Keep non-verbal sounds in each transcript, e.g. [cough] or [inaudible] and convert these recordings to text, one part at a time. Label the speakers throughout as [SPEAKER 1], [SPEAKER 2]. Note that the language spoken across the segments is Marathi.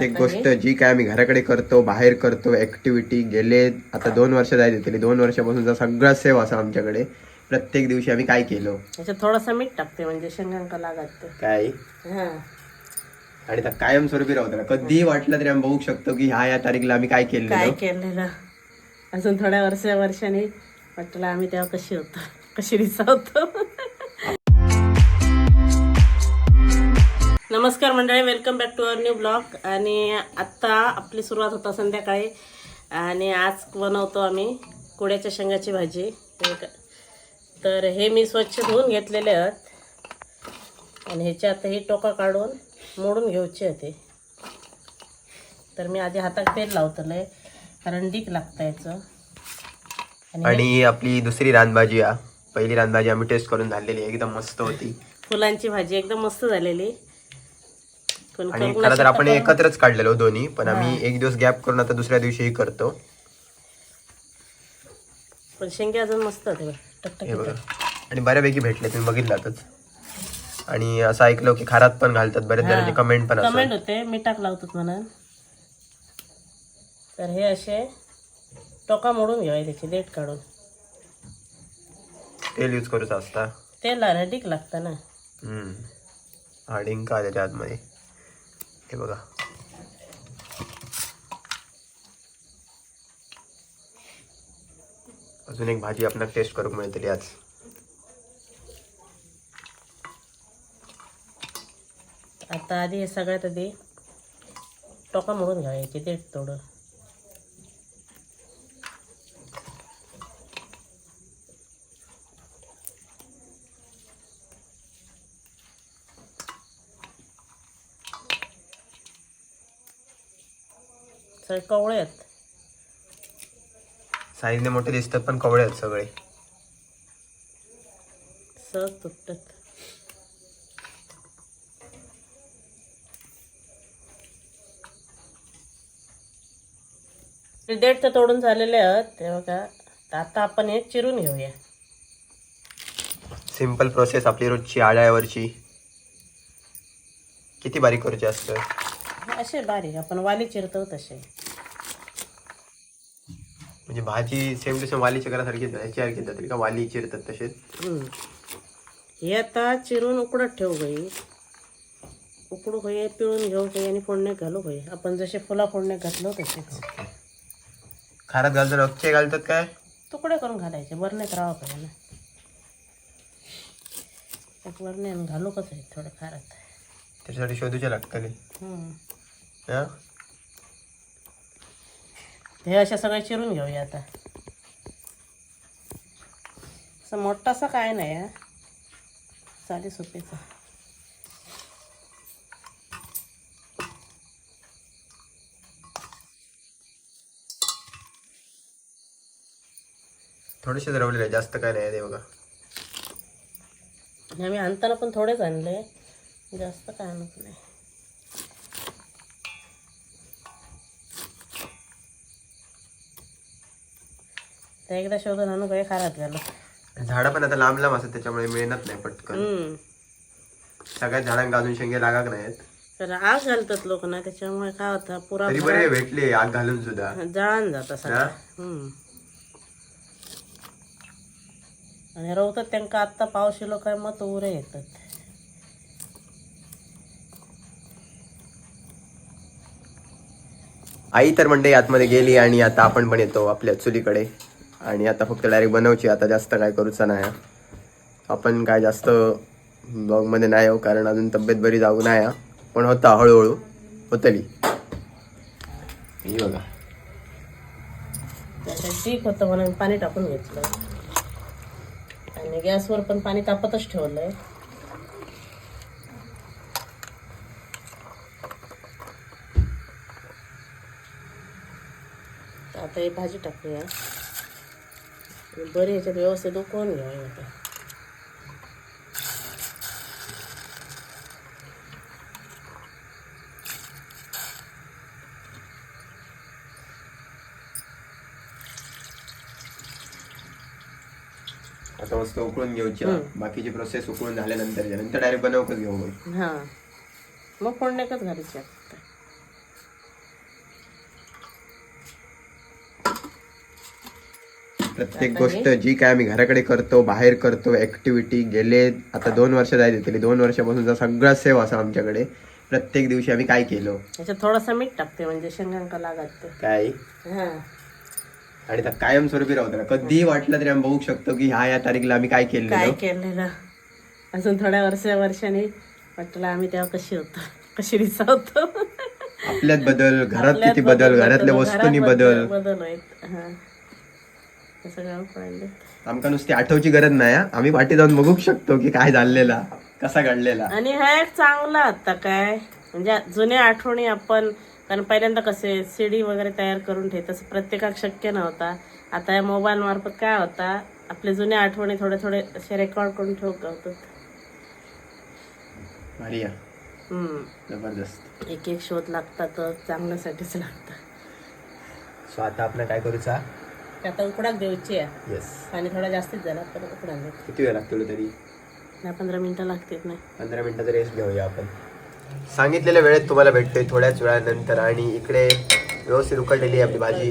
[SPEAKER 1] प्रत्येक गोष्ट जी काय आम्ही घराकडे करतो बाहेर करतो ऍक्टिव्हिटी गेले आता दोन वर्ष जायचे तरी दोन वर्षापासूनचा सगळा सेव असा आमच्याकडे प्रत्येक दिवशी आम्ही काय केलो?
[SPEAKER 2] याच्यात थोडंसं मीठ टाकते म्हणजे शेंगांका लागत
[SPEAKER 1] काय?
[SPEAKER 2] हा.
[SPEAKER 1] आणि कायमस्वरूपी राहतो कधीही वाटलं तरी आम्ही बघू शकतो की ह्या या तारीखला आम्ही काय
[SPEAKER 2] काय
[SPEAKER 1] केलेलं?
[SPEAKER 2] केलेलं अजून थोड्या वर्षा वर्षांनी वाटलं आम्ही तेव्हा कशी होतो कशी दिसा होतो नमस्कार मंडळी welcome back to our new blog आणि आत्ता आपली सुरुवात होता संध्याकाळी. आणि आज बनवतो आम्ही कोड्याच्या शेंगाची भाजी. तर हे मी स्वच्छ धुवून घेतलेले आहेत. आणि ह्याच्यात ही टोका काढून मोडून घेऊची होते तर मी आधी हातात तेल लावतलंय कारण डीक लागतं याचं. आणि
[SPEAKER 1] आपली दुसरी रानभाजी पहिली रानभाजी आम्ही टेस्ट करून झालेली आहे. एकदम मस्त होती.
[SPEAKER 2] फुलांची भाजी एकदम मस्त झालेली. पण
[SPEAKER 1] आणि खरं तर आपण एकत्रच काढलेलो दोन्ही पण आम्ही एक दिवस गॅप करून आता दुसऱ्या दिवशीही करतो.
[SPEAKER 2] पण शेंगे अजून मस्त.
[SPEAKER 1] हे बघा. आणि बऱ्यापैकी भेटले तुम्ही बघितलातच. आणि असं ऐकलं की खारात पण घालतात बरेच जणांची कमेंट पण
[SPEAKER 2] कमेंट होते मिठाक लावतात म्हणून. तर हे असे टोका मोडून घ्यावे त्याची देठ काढून.
[SPEAKER 1] तेल यूज करूच असता.
[SPEAKER 2] तेल लावलं डीक लागतं ना.
[SPEAKER 1] हम्म. हा डिंका त्याच्या आतमध्ये? हे बघा. अजून एक भाजी आपल्याला टेस्ट करूक मिळतली आज
[SPEAKER 2] आता आधी हे सगळ्यात आधी टोका म्हणून घ्यायचे ते थोडं. सगळे कवळे आहेत.
[SPEAKER 1] साईजने मोठे दिसतात पण कवळे आहेत सगळे.
[SPEAKER 2] सहज तुटतात ते देठ तर तोडून झालेले आहेत ते बघा. तर आता आपण हे चिरून घेऊया.
[SPEAKER 1] सिंपल प्रोसेस आपली रोजची आळ्यावरची किती बारीक करूची असतं?
[SPEAKER 2] असे बारीक आपण वाली चिरतो तसे.
[SPEAKER 1] म्हणजे भाजी सेम टू सेम वाली चिकरासारखी ह्याची सारखी तरी का वाली चिरतात तसेच.
[SPEAKER 2] हे आता चिरून उकडत ठेवू गई उकडू गई पिळून घेऊ गई आणि फोडण्यात घालू गई आपण जसे फुला फोडण्यात घातलो तसेच
[SPEAKER 1] खारात घालतात अख्खे घालतात काय?
[SPEAKER 2] तुकडे करून घालायचे. बरण्यात राहा पाहिजे ना. बरण्यात घालू कसं थोडं खारात
[SPEAKER 1] त्याच्यासाठी शोधूचे लागतले. हा?
[SPEAKER 2] हे अशा सगळे चिरून घेऊया आता. असं मोठासा काय नाही हा? साधी सोपीचा
[SPEAKER 1] थोडेसे रवलेले आहे जास्त काय नाही ते बघा.
[SPEAKER 2] आम्ही आणताना पण थोडेच आणले. जास्त काय आणत नाही. ते एकदा शोधून आणू काही खारात घालू
[SPEAKER 1] झाडं पण आता लांब लांब असतात त्याच्यामुळे मिळणार नाही पटकन.
[SPEAKER 2] हम्म.
[SPEAKER 1] सगळ्यात झाडांना अजून शेंगे लागाक नाहीत.
[SPEAKER 2] तर आग घालतात लोक ना त्याच्यामुळे काय होतं? पुरा
[SPEAKER 1] तरी बरे भेटले आग घालून सुद्धा.
[SPEAKER 2] जळान जातं सगळं? हम्म. आणि रवतात त्यांका आत्ता पाऊस येलो काय मग उरे येतात.
[SPEAKER 1] आई तर मंडई आतमध्ये गेली आणि आता आपण पण येतो आपल्या चुलीकडे. आणि आता फक्त डायरेक्ट बनवची आता जास्त काय करूचा नाही. आपण काय जास्त ब्लॉगमध्ये नाही हो कारण अजून तब्येत बरी जाऊ नाही. हा. पण होता हळूहळू. होतली. ही बघा.
[SPEAKER 2] ठीक होतं म्हणून पाणी टाकून घेतलं. आणि गॅसवर पण पाणी तापतच ठेवलंय. तर आता ही भाजी टाकूया. बरी ह्याच्यात व्यवस्थित उकळून घ्यावी आता
[SPEAKER 1] आता मस्त उकळून हा. बाकीची प्रोसेस उकळून झाल्यानंतर नंतर डायरेक्ट बनवकच घेऊ
[SPEAKER 2] हां. मग फोडण्याकच घालायची
[SPEAKER 1] प्रत्येक गोष्ट जी काय आम्ही घराकडे करतो बाहेर करतो ऍक्टिव्हिटी गेले आता दोन वर्ष जायचे तरी दोन वर्षापासूनचा सगळा सेव असा आमच्याकडे. प्रत्येक दिवशी आम्ही काय केलो?
[SPEAKER 2] याच्यात थोडंसं मीठ टाकते म्हणजे शेंगांका लागत
[SPEAKER 1] काय?
[SPEAKER 2] हा.
[SPEAKER 1] आणि त्या कायमस्वरूपी राहतो कधीही वाटलं तरी आम्ही बघू शकतो की ह्या या तारीखला आम्ही काय
[SPEAKER 2] काय
[SPEAKER 1] केलेलं?
[SPEAKER 2] केलेलं अजून थोड्या वर्ष वर्षांनी वाटलं आम्ही तेव्हा कशी होतो कशी दिसा होतो
[SPEAKER 1] आपल्यात बदल घरात किती बदल घरातल्या
[SPEAKER 2] घरात
[SPEAKER 1] वस्तूंनी बदल
[SPEAKER 2] बदल. आहेत हा.
[SPEAKER 1] आमका नुसती आठवची गरज नाही हा. आम्ही वाटी जाऊन बघू शकतो की काय झालेला कसा घडलेला.
[SPEAKER 2] आणि हा एक चांगला आता काय म्हणजे जुन्या आठवणी आपण कारण पहिल्यांदा कसे सीडी वगैरे तयार करून ठेव तसं प्रत्येकाक शक्य नव्हता. आता या मोबाईल मार्फत काय होता आपले जुन्या आठवणी थोडे थोडे असे रेकॉर्ड करून ठेवू
[SPEAKER 1] हा.
[SPEAKER 2] हम्म.
[SPEAKER 1] जबरदस्त.
[SPEAKER 2] एक एक शोध लागतात तर चांगल्यासाठीच लागतात.
[SPEAKER 1] सो आता आपण काय करूचा?
[SPEAKER 2] ते आता उकडाक द्यायची आहे.
[SPEAKER 1] येस
[SPEAKER 2] पाणी थोडा जास्तीच झाला तर उकडाक देऊ
[SPEAKER 1] किती वेळ लागतो तरी?
[SPEAKER 2] दहा पंधरा मिनिटं लागतील नाही
[SPEAKER 1] पंधरा मिनिटाचा रेस्ट घेऊया आपण. सांगितलेल्या वेळेत तुम्हाला भेटतोय थोड्याच वेळानंतर आणि इकडे व्यवस्थित उकडलेली आहे आपली भाजी.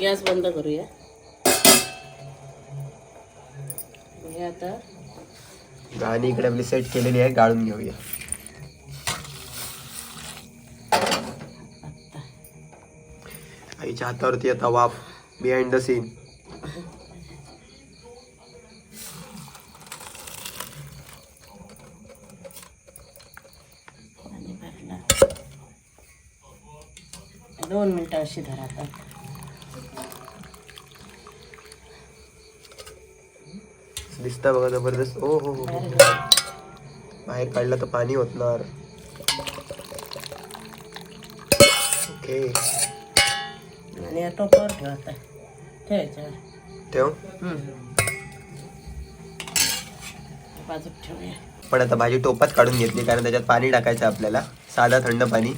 [SPEAKER 2] गॅस बंद करूया. हे आता
[SPEAKER 1] आणि इकडे आपली सेट केलेली आहे गाळून घेऊया. आईच्या हातावरती आता वाफ बिहाइंड द सीन
[SPEAKER 2] दोन मिनटं अशी धरा
[SPEAKER 1] दिसता बघा जबरदस्त. ओ हो हो हो. बाहेर काढलं तर पाणी होतणार ओके
[SPEAKER 2] आणि टोपावर ठेव. ठेवूया.
[SPEAKER 1] पण आता भाजी टोपात काढून घेतली कारण त्याच्यात पाणी टाकायचं आपल्याला. साधा थंड पाणी.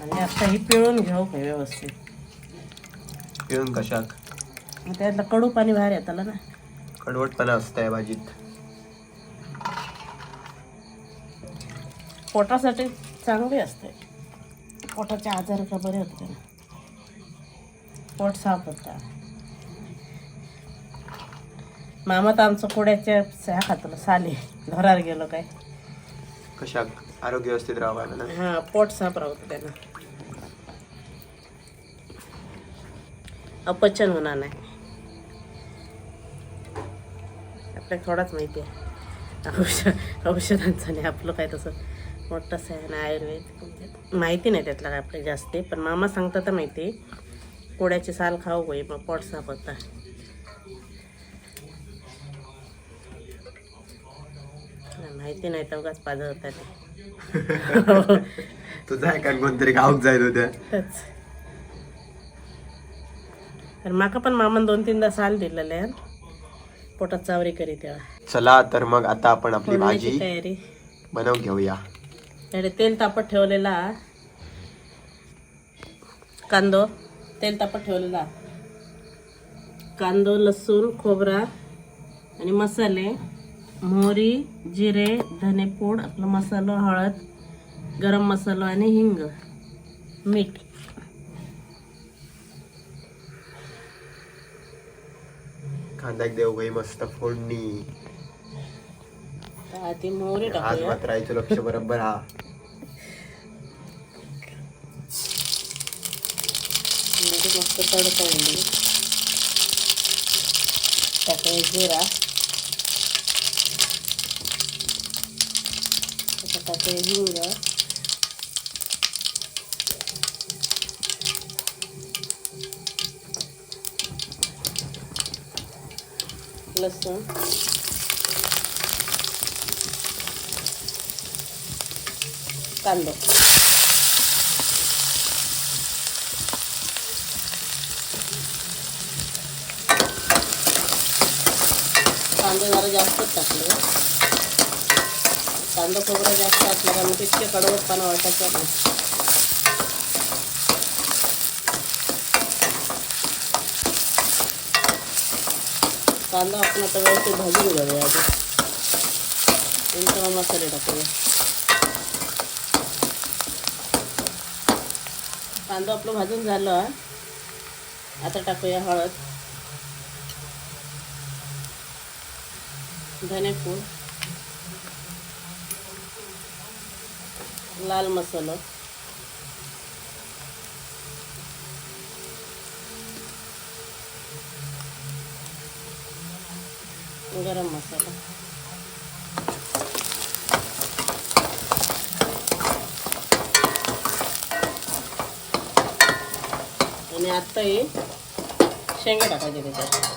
[SPEAKER 2] आणि आता ही पिळून घेऊ व्यवस्थित.
[SPEAKER 1] पिऊन कशाक?
[SPEAKER 2] त्यातलं कडू पाणी बाहेर येताला ना.
[SPEAKER 1] कडवटपणा असतं या भाजीत.
[SPEAKER 2] पोटासाठी चांगली असते. पोटाचे आजार का बरे होते पोट साफ होता. मामा तर आमचं कोड्याच्या ह्या खातो साली. घरावर गेलो काय?
[SPEAKER 1] कशाक आरोग्य व्यवस्थित राहावं ना?
[SPEAKER 2] हा पोट साफ राहतं त्यांना अपचन होणार नाही. आपल्याला थोडाच माहिती आहे. औषध औषधांचं नाही आपलं काय तसं. मोठंच आहे ना आयुर्वेद माहिती नाही त्यातलं काय आपल्याला जास्ती पण मामा सांगता तर माहिती. कोड्याची साल खाऊ होई मग पोट साफ होता. माहिती नाही तर उगाच पाजर होता ते. [laughs]
[SPEAKER 1] तुझा का कोणतरी गावक जायत होत्या
[SPEAKER 2] तर माका पण मामान दोन तीनदा साल दिलेले. पोटात चावरी करी तेव्हा.
[SPEAKER 1] चला तर मग आता आपण आपली भाजी
[SPEAKER 2] तयारी.
[SPEAKER 1] बनवून घेऊया.
[SPEAKER 2] त्याने तेल तापत ठेवलेला कांदो तेल तापत ठेवलेला कांदो लसूण खोबरा आणि मसाले मोहरी जिरे धनेपूड आपला मसालो हळद गरम मसालो आणि हिंग मीठ.
[SPEAKER 1] कांदा देऊ गई मस्त फोडणी.
[SPEAKER 2] आधी मोहरी
[SPEAKER 1] आज
[SPEAKER 2] टाकूया
[SPEAKER 1] मात्र आईचं लक्ष बरोबर हा.
[SPEAKER 2] मस्त तडका येईल टाकूया जिरा. आता टाकूया हिंग लसूण. कांदा कांदे जरा जास्तच टाकले कांदा खोबरा जास्त टाकला कारण तितके कडवटपणा वाटायचा नाही कांदा आपण आता व्यवस्थित भाजून घेऊया आधी मसाले टाकूया कांदा आपलं भाजून झालं. आता टाकूया हळद. धनेपूड लाल मसाला. गरम मसाला. आणि आत्ता हे शेंगा टाकायचे त्याच्यात.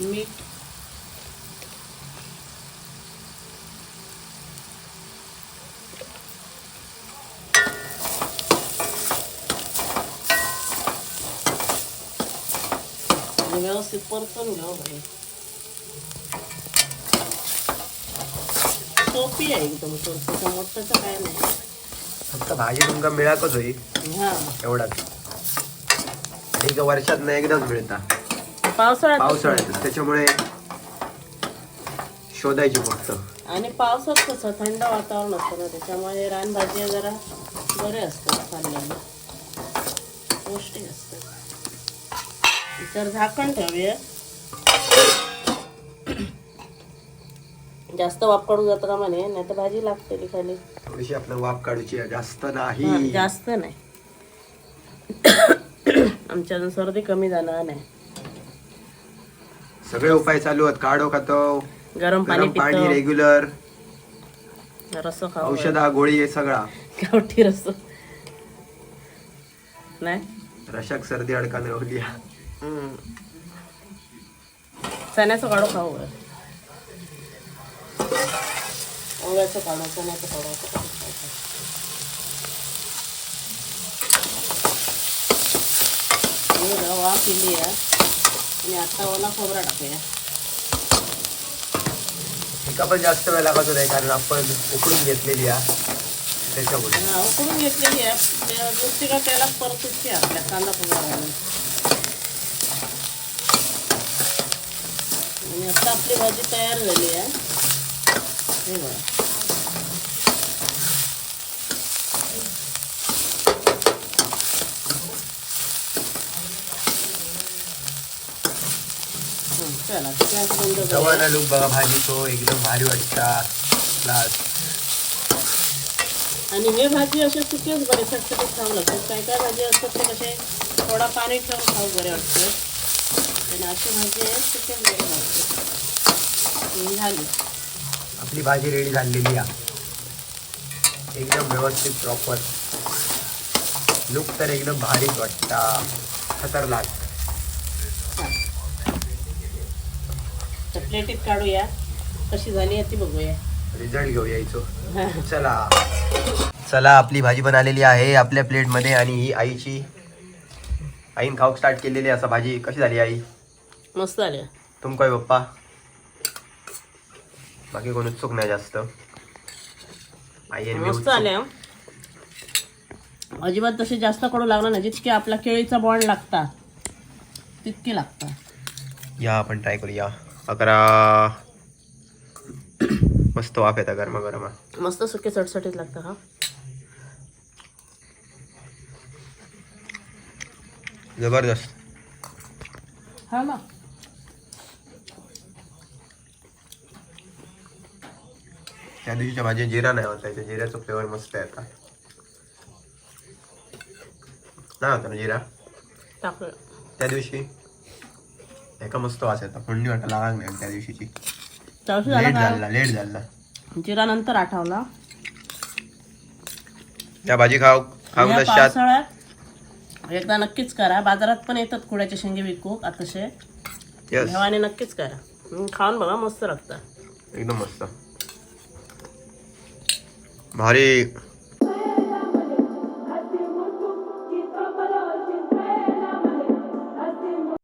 [SPEAKER 2] मीठ. व्यवस्थित परतून घ्यावं हो सोपी आहे एकदम काय नाही.
[SPEAKER 1] फक्त भाजी तुमका मिळाकच होईल.
[SPEAKER 2] हा.
[SPEAKER 1] एवढाच. एक वर्षात एकदाच मिळता.
[SPEAKER 2] पावसाळ्यात
[SPEAKER 1] पावसाळ्यात. त्याच्यामुळे शोधायची फक्त.
[SPEAKER 2] आणि पावसात कसं? थंड वातावरण असतं ना त्याच्यामुळे रानभाज्या जरा बरे असतात खाल्ल्याला पौष्टिक असतात. तर झाकण ठेवूया. जास्त वाप काढून जातं का म्हणे नाही तर भाजी लागते ती खाली
[SPEAKER 1] थोडीशी आपलं वाफ काढूची आहे, जास्त नाही.
[SPEAKER 2] जास्त नाही. आमच्या अजून सर्दी कमी जाणार नाही.
[SPEAKER 1] सगळे उपाय चालू आहेत काढो खातो
[SPEAKER 2] गरम पाणी
[SPEAKER 1] गरम पाणी
[SPEAKER 2] पितो.
[SPEAKER 1] रेग्युलर
[SPEAKER 2] रस खाऊ
[SPEAKER 1] औषधा गोळी हे सगळा.
[SPEAKER 2] गावठी रस. नाही?
[SPEAKER 1] रशक सर्दी अडकान होली
[SPEAKER 2] हम्म. चण्याचं काढू खाऊ. ओव्याचं काढू चण्याचं काढू असं काढू खायचं. हे रवा पिली आहे आणि आता ओला खोबरा टाकूया.
[SPEAKER 1] एका पण जास्त वेळ लागत नाही कारण आपण उकडून घेतलेली आहे. त्याच्यामुळे.
[SPEAKER 2] हा, उकडून घेतलेली आहे. नुसती का त्याला परतूची आपल्या कांदा खोबरा घालून. आणि आता आपली भाजी तयार झाली आहे. हे बघा हं, चला गॅस बंद करूया.
[SPEAKER 1] जवळ लुक बघा भाजी तो एकदम भारी वाटता
[SPEAKER 2] आणि हे भाजी असे सुकेच बरे सटसटीत खाऊ लागतात. काय काय भाजी असतात ते कसे थोडा पाणी ठेवून खाऊ बरे वाटतं. आणि अशी भाजी आहे सुकेच बरे लागतात. झाली.
[SPEAKER 1] आपली भाजी रेडी झालेली आहे. एकदम व्यवस्थित प्रॉपर लुक तर एकदम भारीच वाटता. खतरनाक.
[SPEAKER 2] प्लेटीत काढूया. कशी झाली ती बघूया.
[SPEAKER 1] रिझल्ट यायचो चला. चला आपली भाजी आलेली आहे आपल्या प्लेटमध्ये आणि ही आईची. आईन खाऊक स्टार्ट केलेली असं भाजी. कशी झाली आई?
[SPEAKER 2] मस्त आली
[SPEAKER 1] तुम काय पप्पा? बाकी कोण उत्सुक नाही जास्त. आई आणि मी
[SPEAKER 2] मस्त
[SPEAKER 1] उत्सुक.
[SPEAKER 2] आल्या अजिबात तसे जास्त कडू लागणार नाही. जितके आपला केळीचा बॉन्ड लागता तितके लागतात.
[SPEAKER 1] या आपण ट्राय करूया. अकरा. मस्त वाफ येतात गरमा गरमा
[SPEAKER 2] मस्त सुके चटचटीत लागतं हा.
[SPEAKER 1] जबरदस्त.
[SPEAKER 2] हा ना.
[SPEAKER 1] त्या दिवशीच्या भाजी जिरा नाही होता त्या जिऱ्याचं फ्लेवर मस्त आहे आता. नाही होता ना जिरा? त्या दिवशी? एका मस्त वास येतात फोडणी वाटा लागाक नाही त्या दिवशीची.
[SPEAKER 2] झाला
[SPEAKER 1] लेट झाला लेट झाला.
[SPEAKER 2] जिरा नंतर आठवला.
[SPEAKER 1] त्या भाजी खाऊ खाऊ
[SPEAKER 2] या
[SPEAKER 1] नशात
[SPEAKER 2] पावसाळ्यात एकदा नक्कीच करा. बाजारात पण येतात कुड्याचे शेंगे विकू घेवाने नक्कीच करा. हम्म, खाऊन बघा मस्त लागतं
[SPEAKER 1] एकदम मस्त. भारी